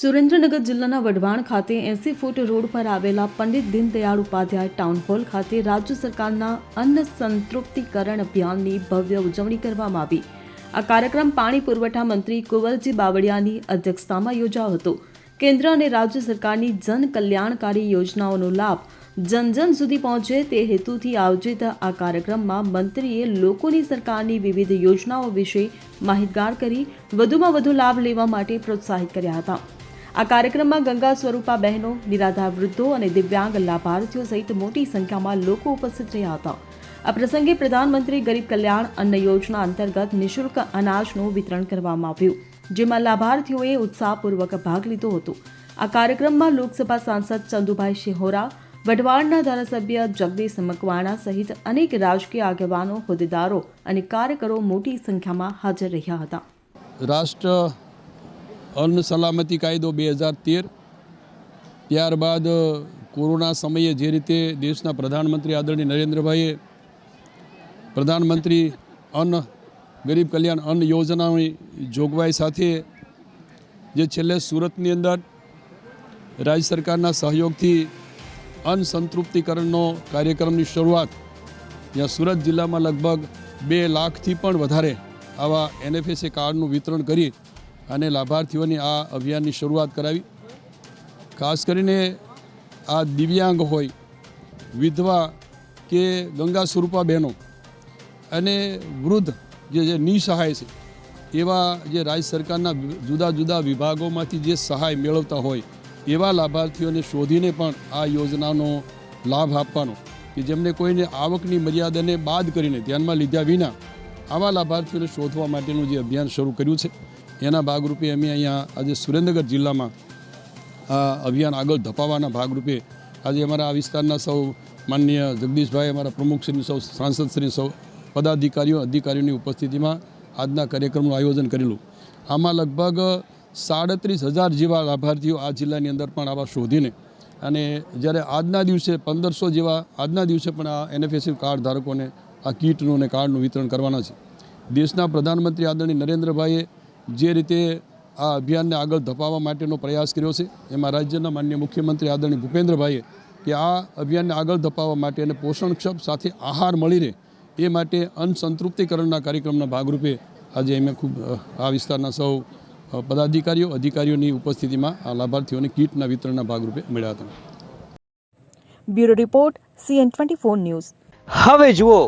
સુરેન્દ્રનગર જિલ્લાના વઢવાણ ખાતે એસી ફૂટ રોડ પર આવેલા પંડિત દીનદયાળ ઉપાધ્યાય ટાઉન હોલ ખાતે રાજ્ય સરકારના અન્ન સંતૃપ્તિકરણ અભિયાનની ભવ્ય ઉજવણી કરવામાં આવી. આ કાર્યક્રમ પાણી પુરવઠા મંત્રી કુંવરજી બાવળિયાની અધ્યક્ષતામાં યોજાયો હતો. કેન્દ્ર અને રાજ્ય સરકારની જન કલ્યાણકારી યોજનાઓનો લાભ જન જન સુધી પહોંચે તે હેતુથી આયોજિત આ કાર્યક્રમમાં મંત્રીએ લોકોની સરકારની વિવિધ યોજનાઓ વિશે માહિતગાર કરી વધુમાં વધુ લાભ લેવા માટે પ્રોત્સાહિત કર્યા હતા. આ કાર્યક્રમમાં ગંગા સ્વરૂપા બહેનો, નિરાધાર વૃદ્ધો અને દિવ્યાંગ લાભાર્થીઓ સહિત મોટી સંખ્યામાં લોકો ઉપસ્થિત રહ્યા હતા. આ પ્રસંગે પ્રધાનમંત્રી ગરીબ કલ્યાણ અન્ન યોજના અંતર્ગત નિઃશુલ્ક અનાજનું વિતરણ કરવામાં આવ્યું, જેમાં લાભાર્થીઓએ ઉત્સાહપૂર્વક ભાગ લીધો હતો. આ કાર્યક્રમમાં લોકસભા સાંસદ ચંદુભાઈ શિહોરા, વઢવાણના ધારાસભ્ય જગદીશ મકવાણા સહિત અનેક રાજકીય આગેવાનો, હોદ્દેદારો અને કાર્યકરો મોટી સંખ્યામાં હાજર રહ્યા હતા. રાષ્ટ્ર અન્ન સલામતી કાયદો બે હજાર તેર, ત્યારબાદ કોરોના સમયે જે રીતે દેશના પ્રધાનમંત્રી આદરણીય નરેન્દ્રભાઈએ પ્રધાનમંત્રી અન્ન, ગરીબ કલ્યાણ અન્ન યોજનાની જોગવાઈ સાથે જે છેલ્લે સુરતની અંદર રાજ્ય સરકારના સહયોગથી અન્ન સંતૃપ્તિકરણનો કાર્યક્રમની શરૂઆત જ્યાં સુરત જિલ્લામાં લગભગ બે લાખથી પણ વધારે આવા એનએફએસએ કાર્ડનું વિતરણ કરી અને લાભાર્થીઓની આ અભિયાનની શરૂઆત કરાવી. ખાસ કરીને આ દિવ્યાંગ હોય, વિધવા કે ગંગા સ્વરૂપા બહેનો અને વૃદ્ધ જે જે નિસહાય છે, એવા જે રાજ્ય સરકારના જુદા જુદા વિભાગોમાંથી જે સહાય મેળવતા હોય, એવા લાભાર્થીઓને શોધીને પણ આ યોજનાનો લાભ આપવાનો કે જેમને કોઈને આવકની મર્યાદાને બાદ કરીને ધ્યાનમાં લીધા વિના આવા લાભાર્થીઓને શોધવા માટેનું જે અભિયાન શરૂ કર્યું છે. એના ભાગરૂપે અમે અહીંયા આજે સુરેન્દ્રનગર જિલ્લામાં આ અભિયાન આગળ ધપાવવાના ભાગરૂપે આજે અમારા આ વિસ્તારના સૌ માનનીય જગદીશભાઈ, અમારા પ્રમુખશ્રી સૌ સાંસદશ્રી સૌ, પદાધિકારીઓ, અધિકારીઓની ઉપસ્થિતિમાં આજના કાર્યક્રમનું આયોજન કરેલું. આમાં લગભગ સાડત્રીસ હજાર જેવા લાભાર્થીઓ આ જિલ્લાની અંદર પણ આવા શોધીને અને જ્યારે આજના દિવસે પંદરસો જેવા, આજના દિવસે પણ આ એનએફએસી કાર્ડ ધારકોને આ કીટનું અને કાર્ડનું વિતરણ કરવાના છે. દેશના પ્રધાનમંત્રી આદરણીય નરેન્દ્રભાઈએ જે રીતે આ અભિયાનને આગળ ધપાવવા માટેનો પ્રયાસ કર્યો છે એમાં રાજ્યના માન્ય મુખ્યમંત્રી આદરણીય ભૂપેન્દ્રભાઈએ કે આ અભિયાનને આગળ ધપાવવા માટે અને પોષણક્ષમ સાથે આહાર મળી રહે એ માટે અનસંતૃપ્તિકરણના કાર્યક્રમના ભાગરૂપે આજે અમે ખૂબ આ વિસ્તારના સૌ પદાધિકારીઓ અધિકારીઓની ઉપસ્થિતિમાં આ લાભાર્થીઓને કીટના વિતરણના ભાગરૂપે મળ્યા હતા. Bureau report CN twenty four news. હવે જુઓ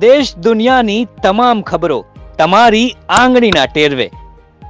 દેશ દુનિયાની તમામ ખબરો તમારી આંગળીના ટેરવે.